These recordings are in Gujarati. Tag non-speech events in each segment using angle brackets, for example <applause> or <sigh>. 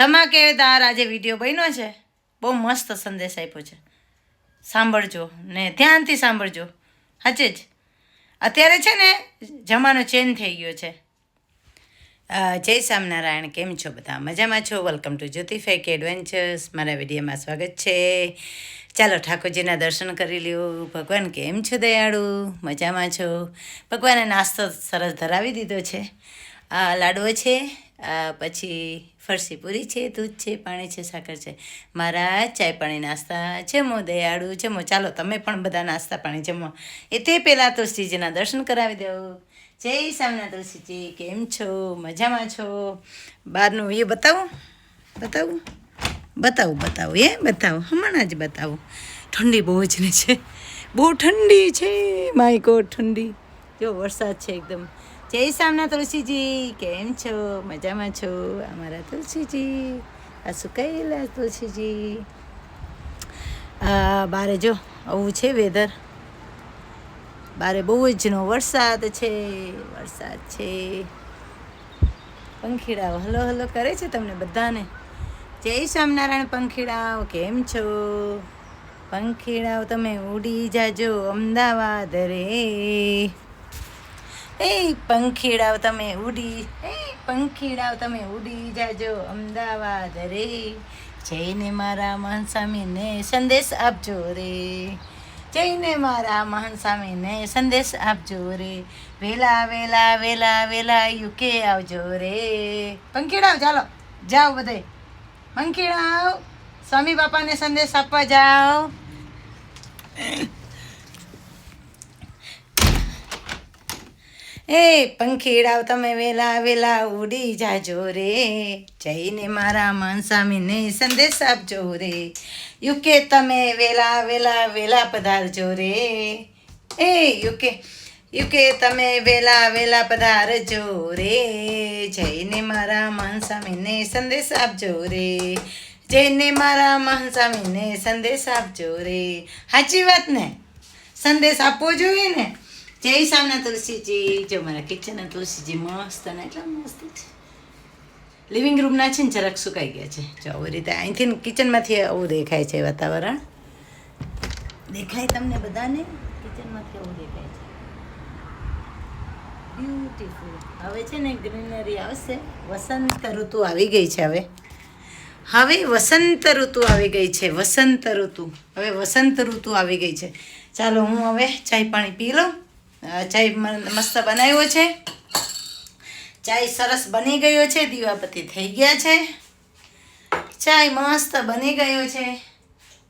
ધમાકેદાર આજે વીડિયો બન્યો છે? બહુ મસ્ત સંદેશ આપ્યો છે. સાંભળજો ને ધ્યાનથી સાંભળજો. સાચે જ. અત્યારે છે ને જમાનો ચેન્જ થઈ ગયો છે. જય સ્વામિનારાયણ, કેમ છો બધા? મજામાં છો? વેલકમ ટુ જ્યોતિફેક એડવેન્ચર્સ મારા વિડીયોમાં સ્વાગત છે. ચાલો ઠાકોરજીના દર્શન કરી લ્યો. ભગવાન કેમ છો દયાળુ? મજામાં છો? ભગવાને નાસ્તો સરસ ધરાવી દીધો છે. લાડવો છે. પછી ફરસી પૂરી છે, દૂધ છે, પાણી છે, સાકર છે. મારા ચાય પાણી નાસ્તા જમો, દયાળુ જમો. ચાલો, તમે પણ બધા નાસ્તા પાણી જમો. એ તે પહેલાં તુલસીજીના દર્શન કરાવી દઉં. જય સામના તુલસીજી, કેમ છો? મજામાં છો? બહારનું એ બતાવું? બતાવું? બતાવું બતાવું એ બતાવું. હમણાં જ બતાવું. ઠંડી બહુ જ ને છે. બહુ ઠંડી છે, માય ગોડ, ઠંડી. જો વરસાદ છે એકદમ. જય સામના તુલસીજી. કેમ છો? મજામાં છો? અમારા તુલસીજી. આ સુકાયેલા તુલસીજી? બારે જો, આવું છે વેધર બારે બહુ જ નો વરસાદ છે વરસાદ છે. પંખીડાઓ હલો હલો કરે છે તમને બધાને? જય સ્વામિનારાયણ પંખીડાઓ, કેમ છો? પંખીડાઓ તમે ઉડી જાજો, અમદાવાદ રે. એ પંખીડાઓ તમે ઉડી એ પંખીડાઓ તમે ઉડી જાજો, અમદાવાદ રે. જઈને મારા મહાન સ્વામીને સંદેશ આપજો રે. જઈને મારા મહાન સ્વામીને સંદેશ આપજો રે. વેલા વેલા વેલા વેલા યુકે આવજો રે. પંખીડાઓ, ચાલો, જાઓ બધે. પંખીડાઓ, સ્વામી બાપાને સંદેશ આપવા જાઓ. એ પંખીડાવ તમે વેલા વેલા ઉડી જાજો રે. જઈને મારા મન સ્વામીને સંદેશ આપજો રે. યુકે તમે વેલા વેલા વેલા પધારજો રે. એ યુકે યુકે તમે વેલા વેલા પધારજો રે. જઈને મારા મન સ્વામીને સંદેશ આપજો રે. જઈને મારા મહન સ્વામીને સંદેશ આપજો રે. સાચી વાત ને? સંદેશ આપવો જોઈએ ને? જય સામના તુલસીજી, જો મારા કિચનના તુલસીજી મસ્ત અને એટલા મસ્ત છે. લિવિંગ રૂમના છે ને જરાક સુકાઈ ગયા છે. જો આવી રીતે અહીંથી કિચનમાંથી આવું દેખાય છે વાતાવરણ. દેખાય તમને બધાને? કિચનમાંથી આવું દેખાય છે. બ્યુટીફુલ હવે છે ને ગ્રીનરી આવશે. વસંત ઋતુ આવી ગઈ છે હવે. હવે વસંત ઋતુ આવી ગઈ છે. વસંત ઋતુ. હવે વસંત ઋતુ આવી ગઈ છે. ચાલો હું હવે ચાય પાણી પી લઉં. ચાય મસ્ત બનાવ્યો છે. ચાય સરસ બની ગયો છે, દીવાપતિ થઈ ગયા છે. ચાય મસ્ત બની ગયો છે.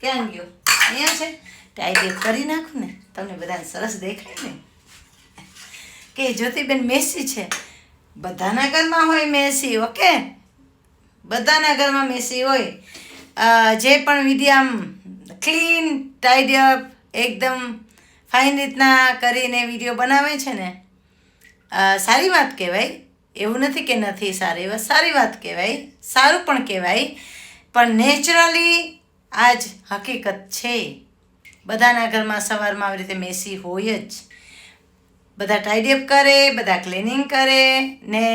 ક્યાં ગયો? અહીંયા છે? ટાઈપ કરી નાખું ને, તમને બધાને સરસ દેખાય ને. કે જ્યોતિબેન મેસી છે. બધાના ઘરમાં હોય મેસી, ઓકે? બધાના ઘરમાં મેસી હોય. જે પણ વિધિ આમ ક્લીન ટાઈડ અપ એકદમ ફાઇન રીતના કરીને વીડિયો બનાવે છે ને સારી વાત કહેવાય. એવું નથી કે નથી સારી વાત સારી વાત કહેવાય. સારું પણ કહેવાય. પણ નેચરલી આ જ હકીકત છે. બધાના ઘરમાં સવારમાં આવી રીતે મેસી હોય જ. બધા ટાઈડી અપ કરે, બધા ક્લિનિંગ કરે ને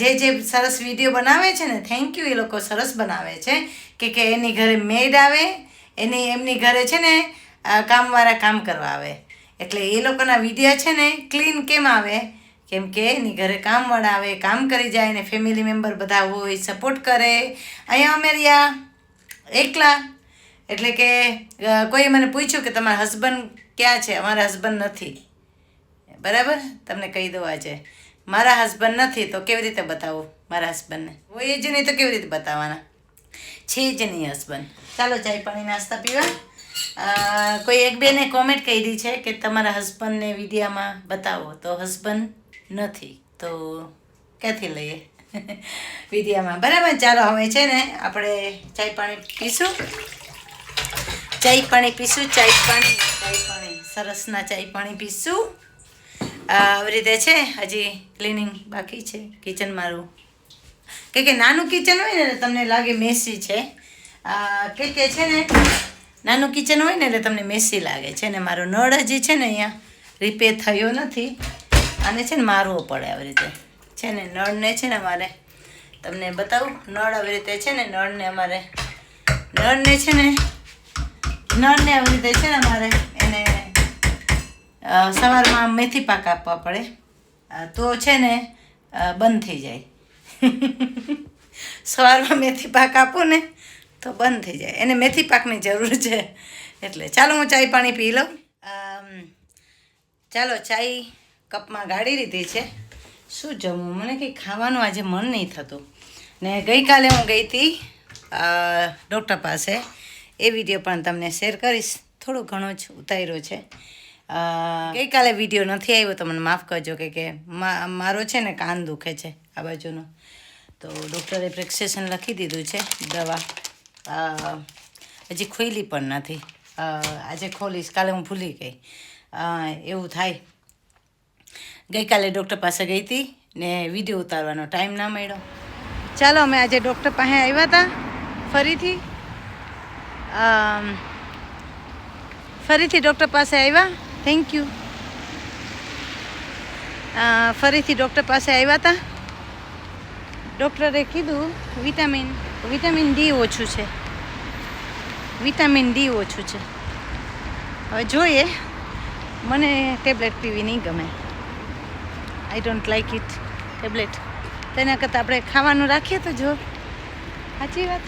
જે જે સરસ વીડિયો બનાવે છે ને થેન્ક યુ એ લોકો સરસ બનાવે છે. કે કે એની ઘરે મેડ આવે, એની એમની ઘરે છે ને કામવાળા કામ કરવા આવે. એટલે એ લોકોના વિડીયા છે ને ક્લીન કેમ આવે? કેમ કે એની ઘરે કામવાળા આવે, કામ કરી જાય ને ફેમિલી મેમ્બર બધા હોય સપોર્ટ કરે. અહીંયા અમે રહ્યા એકલા. એટલે કે કોઈ મને પૂછ્યું કે તમારા હસબન્ડ ક્યાં છે? અમારા હસબન્ડ નથી. બરાબર? તમને કહી દઉં આજે. મારા હસબન્ડ નથી, તો કેવી રીતે બતાવું મારા હસબન્ડને હોય જ નહીં તો કેવી રીતે બતાવવાના? છે જ નહીં હસબન્ડ ચાલો ચાય પાણી નાસ્તા પીવા. કોઈ એક બેને કોમેન્ટ કરી છે કે તમારા હસબન્ડને વિડીયામાં બતાવો. તો હસબન્ડ નથી. તો ક્યાંથી લઈએ? <laughs> વિડીયામાં બરાબર? ચાલો, હવે છે ને આપણે ચાય પાણી પીશું. ચાય પાણી પીશું, ચાય પાણી ચાય પાણી. સરસના ચાય પાણી પીશું. આવી રીતે છે. હજી ક્લિનિંગ બાકી છે. કિચન મારું. કે કે નાનું કિચન હોય ને તમને લાગે મેસી છે. કે કે છે ને નાનું કિચન હોય ને એટલે તમને મેસી લાગે. છે ને મારો નળ હજી છે ને અહીંયા રિપેર થયો નથી. અને છે ને મારવો પડે આવી રીતે. છે ને નળને છે ને અમારે તમને બતાવું. નળ આવી રીતે છે ને નળને અમારે નળને છે ને નળને આવી રીતે છે ને અમારે એને સવારમાં મેથી પાક આપવા પડે. તો છે ને બંધ થઈ જાય. <laughs> સવારમાં મેથી પાક આપો ને તો બંધ થઈ જાય. એને મેથી પાકની જરૂર છે. એટલે ચાલો હું ચાય પાણી પી લઉં. ચાલો ચાય કપમાં ગાળી લીધી છે. શું જમવું? મને કંઈ ખાવાનું આજે મન નહીં થતું. ને ગઈકાલે હું ગઈ હતી ડૉક્ટર પાસે. એ વીડિયો પણ તમને શેર કરીશ. થોડો ઘણો જ ઉતાર્યો છે. ગઈકાલે વીડિયો નથી આવ્યો, તો મને માફ કરજો કે કે મારો છે ને કાન દુખે છે આ બાજુનો. તો ડૉક્ટરે પ્રેસ્ક્રિપ્શન લખી દીધું છે, દવા. હજી ખોઈલી પણ નથી. આજે ખોલીશ. કાલે હું ભૂલી ગઈ. એવું થાય. ગઈકાલે ડૉક્ટર પાસે ગઈ હતી ને વીડિયો ઉતારવાનો ટાઈમ ના મળ્યો. ચાલો, અમે આજે ડૉક્ટર પાસે આવ્યા હતા ફરીથી. ફરીથી ડૉક્ટર પાસે આવ્યા. થેન્ક યુ ફરીથી ડૉક્ટર પાસે આવ્યા હતા ડૉક્ટરે કીધું વિટામિન વિટામિન ડી ઓછું છે. વિટામિન ડી ઓછું છે. હવે જોઈએ મને ટેબ્લેટ પીવી નહીં ગમે. I don't like it tablet તેના કરતાં આપણે ખાવાનું રાખીએ તો જો. સાચી વાત.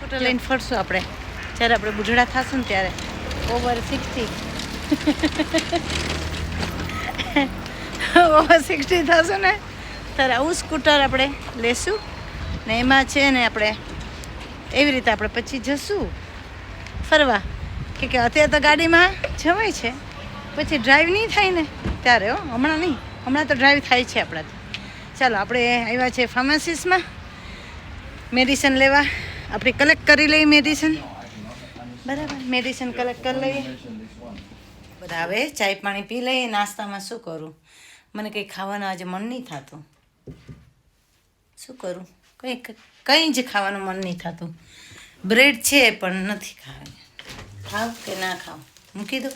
ફોટો લઈને ફરશું આપણે. જ્યારે આપણે બુઢડા થશું ને ત્યારે. ઓવર સિક્સટી ઓવર સિક્સટી થશું ને ત્યારે આવું સ્કૂટર આપણે લેશું. ને એમાં છે ને આપણે એવી રીતે આપણે પછી જશું. ફરવા. કે કે અત્યારે તો ગાડીમાં જવાય છે. પછી ડ્રાઈવ નહીં થાય ને ત્યારે હો, હમણાં નહીં. હમણાં તો ડ્રાઈવ થાય છે આપણાથી ચાલો, આપણે આવ્યા છે ફાર્માસીસમાં મેડિસિન લેવા. આપણે કલેક્ટ કરી લઈએ મેડિસિન બરાબર? મેડિસિન કલેક્ટ કરી લઈએ. બધા હવે ચાય પાણી પી લઈએ, નાસ્તામાં શું કરું? મને કંઈ ખાવાનું આજે મન નહીં થતું. શું કરું? કંઈ કંઈ જ ખાવાનું મન નહીં થતું. બ્રેડ છે પણ નથી ખાવાની. ખાવ કે ના ખાવ? મૂકી દો.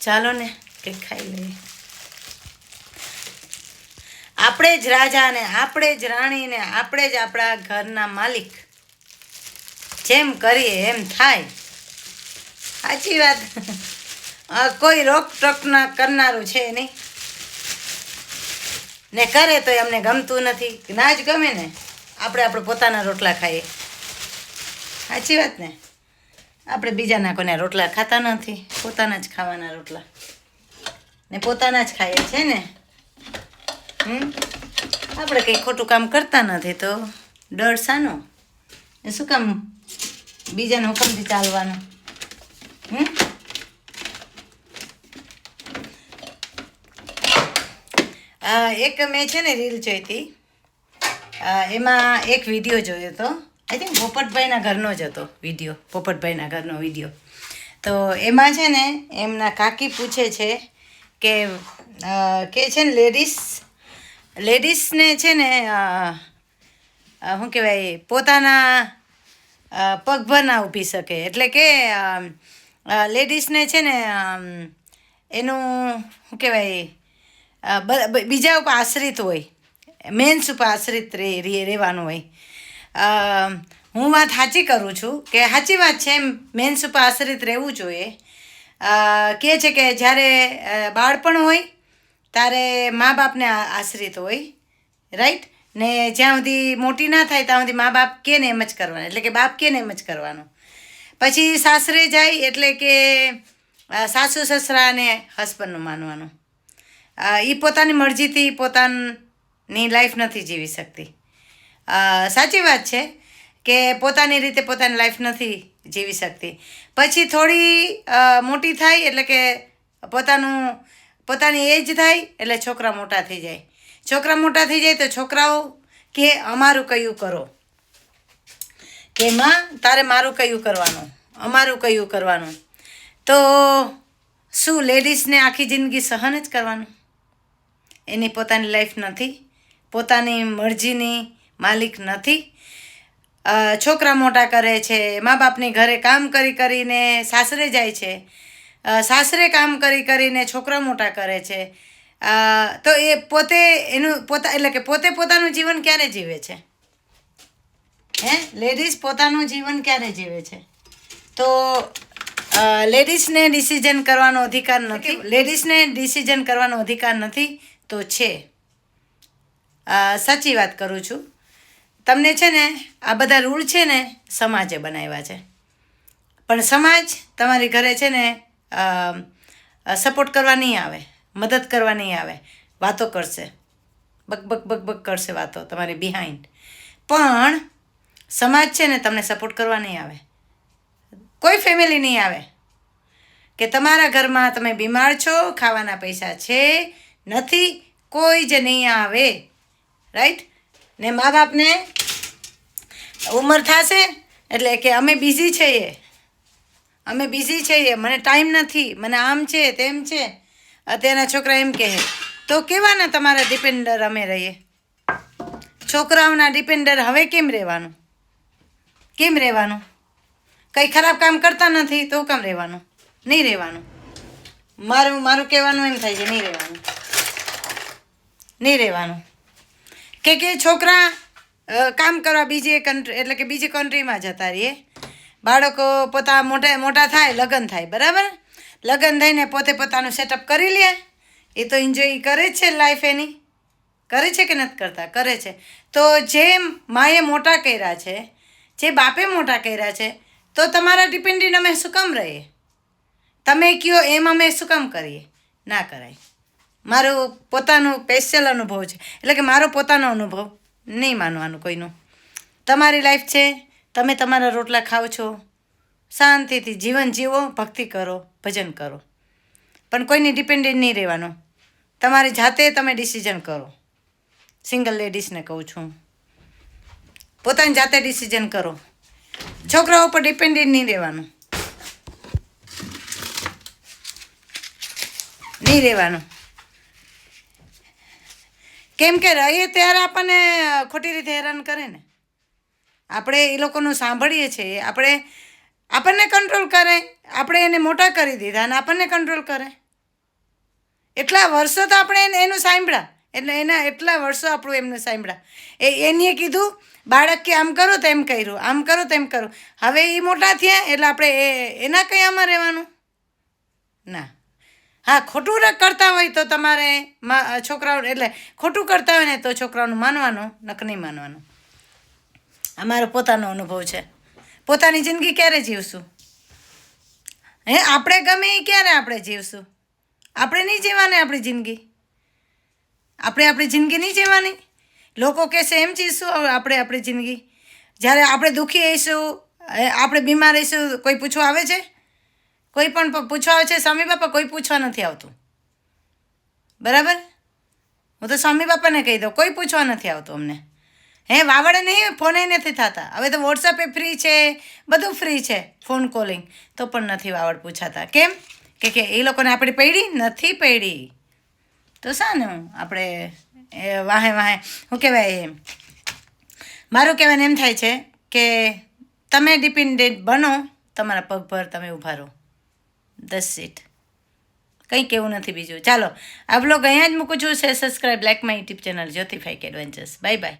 ચાલો ને કે ખાઈ લઈએ. આપણે જ રાજાને આપણે જ રાણીને આપણે જ આપણા ઘરના માલિક. જેમ કરીએ એમ થાય. સાચી વાત. <laughs> કોઈ રોકટોક ના કરનારું છે નહીં. ને કરે તો અમને ગમતું નથી. ના જ ગમે ને, આપણે આપણે પોતાના રોટલા ખાઈએ. સાચી વાત ને? આપણે બીજાના કોને રોટલા ખાતા નથી, પોતાના જ ખાવાના રોટલા. ને પોતાના જ ખાઈએ છે ને? હમ? આપણે કંઈ ખોટું કામ કરતા નથી તો ડર શાનો? શું કામ બીજાના હુકમથી ચાલવાનું? હમ? એક મેં છે ને રીલ જોઈ હતી. એમાં એક વીડિયો જોયો હતો. આઈ થિંક પોપટભાઈના ઘરનો જ હતો વીડિયો, પોપટભાઈના ઘરનો વીડિયો. તો એમાં છે ને એમના કાકી પૂછે છે કે કે છે ને લેડીઝ લેડીઝને છે ને શું કહેવાય, પોતાના પગભર ના ઊભી શકે. એટલે કે લેડીઝને છે ને એનું, શું કહેવાય બીજા ઉપર આશ્રિત હોય. મેન્સ ઉપર આશ્રિત રહે- રહેવાનું હોય. હું વાત સાચી કરું છું કે સાચી વાત છે મેન્સ ઉપર આશ્રિત રહેવું જોઈએ. કહે છે કે જ્યારે બાળપણ હોય ત્યારે મા બાપને આશ્રિત હોય. રાઈટ ને જ્યાં સુધી મોટી ના થાય ત્યાં સુધી મા બાપ કે ને એમ જ કરવાનું, એટલે કે બાપ કે ને એમ જ કરવાનું. પછી સાસરે જાય એટલે કે સાસુ સસરા અને હસબન્ડનું માનવાનું. એ પોતાની મરજીથી પોતાની લાઈફ નથી જીવી શકતી. સાચી વાત છે કે પોતાની રીતે પોતાની લાઈફ નથી જીવી શકતી. પછી થોડી મોટી થાય એટલે કે પોતાનું, પોતાની એજ થાય એટલે છોકરા મોટા થઈ જાય. છોકરા મોટા થઈ જાય તો છોકરાઓ કે અમારું કયું કરો? કે માં, તારે મારું કયું કરવાનું? અમારું કયું કરવાનું? તો શું લેડીઝને આખી જિંદગી સહન જ કરવાનું? એની પોતાની લાઈફ નથી. પોતાની મરજીની માલિક નથી. છોકરા મોટા કરે છે મા બાપની ઘરે કામ કરી કરીને સાસરે જાય છે. સાસરે કામ કરી કરીને છોકરા મોટા કરે છે. તો એ પોતે એનું પોતા એટલે કે પોતે પોતાનું જીવન ક્યારે જીવે છે? હે? લેડીઝ પોતાનું જીવન ક્યારે જીવે છે? તો લેડીઝને ડિસિઝન કરવાનો અધિકાર નથી. લેડીઝને ડિસિઝન કરવાનો અધિકાર નથી. તો છે. સાચી વાત કરું છું. તમને છે ને, આ બધા રૂલ છે ને, સમાજે બનાવ્યા છે. પણ સમાજ તમારી ઘરે છે ને સપોર્ટ કરવા નહીં આવે, મદદ કરવા નહીં આવે, વાતો કરશે. બક બક બક બક કરશે વાતો તમારી બિહાઇન્ડ પણ સમાજ છે ને તમને સપોર્ટ કરવા નહીં આવે. કોઈ ફેમિલી નહીં આવે. કે તમારા ઘરમાં તમે બીમાર છો, ખાવાના પૈસા છે નથી, કોઈ જ નહીં આવે. રાઈટ ને મા બાપને ઉંમર થશે એટલે કે અમે બિઝી છીએ અમે બિઝી છીએ મને ટાઈમ નથી. મને આમ છે, તેમ છે. અત્યારના છોકરા એમ કહે, તો કેવાના તમારા ડિપેન્ડર અમે રહીએ? છોકરાઓના ડિપેન્ડર હવે કેમ રહેવાનું? કેમ રહેવાનું? કંઈ ખરાબ કામ કરતા નથી તો કેમ રહેવાનું? નહીં રહેવાનું. મારું મારું કહેવાનું એમ થાય છે, નહીં રહેવાનું. નહીં રહેવાનું. કે કે છોકરા કામ કરવા બીજી કન્ટ્રી એટલે કે બીજી કન્ટ્રીમાં જતા રહીએ. બાળકો પોતા મોટા મોટા થાય, લગ્ન થાય, બરાબર? લગ્ન થઈને પોતે પોતાનું સેટઅપ કરી લે. એ તો એન્જોય કરે છે લાઈફ એની. કરે છે કે નથી કરતા? કરે છે. તો જે માએ મોટા કર્યા છે, જે બાપે મોટા કર્યા છે, તો તમારા ડિપેન્ડન્ટ અમે શું કામ રહીએ? તમે કયો, એમ અમે શું કામ કરીએ? ના કરાય. મારું પોતાનું સ્પેશિયલ અનુભવ છે. એટલે કે મારો પોતાનો અનુભવ નહીં માનવાનું કોઈનું. તમારી લાઈફ છે, તમે તમારા રોટલા ખાઓ છો. શાંતિથી જીવન જીવો, ભક્તિ કરો, ભજન કરો. પણ કોઈની ડિપેન્ડન્ટ નહીં રહેવાનું. તમારી જાતે તમે ડિસિઝન કરો. સિંગલ લેડીઝને કહું છું. પોતાની જાતે ડિસિઝન કરો. છોકરાઓ પર ડિપેન્ડન્ટ નહીં રહેવાનું. નહીં રહેવાનું. કેમ કે રહીએ ત્યારે આપણને ખોટી રીતે હેરાન કરે ને. આપણે એ લોકોનું સાંભળીએ છીએ, આપણે આપણને કંટ્રોલ કરે, આપણે એને મોટા કરી દીધા અને આપણને કંટ્રોલ કરે. એટલા વર્ષો તો આપણે એને- એનું સાંભળ્યા, એટલે એના એટલા વર્ષો આપણું એમનું સાંભળ્યા. એ એનીએ કીધું, બાળક કે આમ કરો તેમ કર્યું, આમ કરો તેમ કરો હવે એ મોટા થયા, એટલે આપણે એ એના કંઈ આમાં રહેવાનું? ના. હા, ખોટું કરતા હોય તો તમારે છોકરાઓ એટલે ખોટું કરતા હોય ને તો છોકરાઓનું માનવાનું નક નહીં માનવાનું. આ મારો પોતાનો અનુભવ છે. પોતાની જિંદગી ક્યારે જીવશું? હે, આપણે ગમે એ ક્યારે આપણે જીવશું? આપણે નહીં જીવવાની આપણી જિંદગી. આપણે આપણી જિંદગી નહીં જીવવાની. લોકો કહેશે એમ જીવશું? આપણે આપણી જિંદગી. જ્યારે આપણે દુઃખી રહીશું આપણે બીમાર રહીશું, કોઈ પૂછવા આવે છે? કોઈ પણ પૂછવા આવે છે, સ્વામી બાપા, કોઈ પૂછવા નથી આવતું. બરાબર? હું તો સ્વામી બાપાને કહી દઉં, કોઈ પૂછવા નથી આવતું અમને. હે, વાવડે નહીં, ફોને નથી થતા. હવે તો વોટ્સઅપ એ ફ્રી છે, બધું ફ્રી છે ફોન કોલિંગ તો પણ નથી વાવડ પૂછાતા. કેમ? કે કે એ લોકોને આપણી પડી નથી પડી. તો શાને આપણે, એ વાહે વાહે શું કહેવાય એમ. મારું કહેવાનું એમ થાય છે કે તમે ડિપેન્ડેન્ટ બનો, તમારા પગ પર તમે ઊભા રહો. દસ સીટ કંઈ કેવું નથી બીજું. ચાલો, આ બ્લોગ અહીંયા જ મૂકું છું. છે subscribe like my YouTube channel જ્યોતિફાઈક adventures bye by